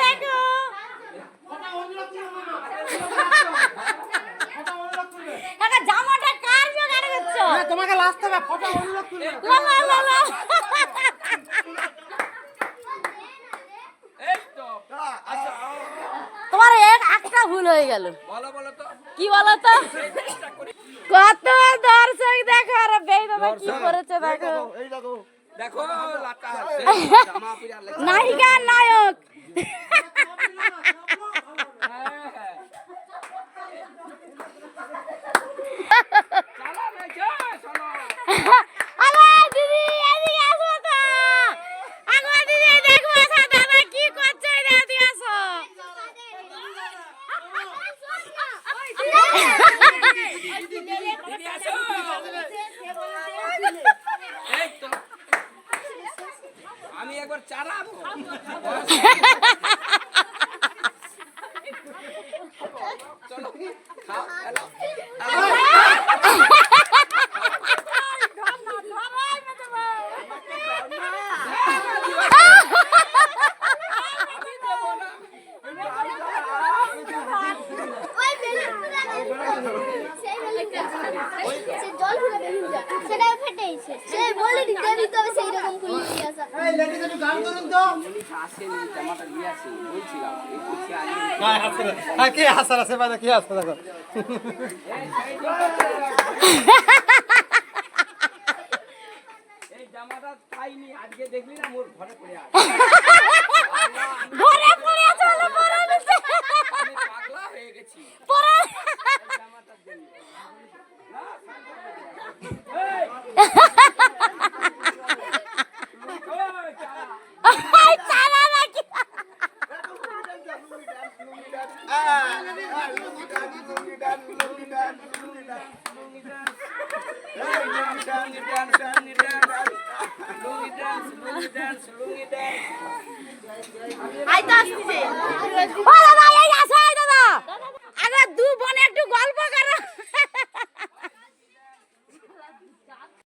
দেখো। তোমার এক একটা ভুল হয়ে গেল। কি বলতো? কত দর্শক দেখো আর বেই বাবা কি করেছে দেখো দেখো। নায়িকা নায়ক। আমি একবার চালাবো চলো খাও আছে হ্যাঁ কি হাসার আছে মানে কি হাসছে দেখো এই জামাটা পাইনি আজকে দেখলি না মোর ঘরে পড়ে আছে। ঘরে পড়ে চলো পড়ে নিচে আমি পাগলা হয়ে গেছি। তো আসছে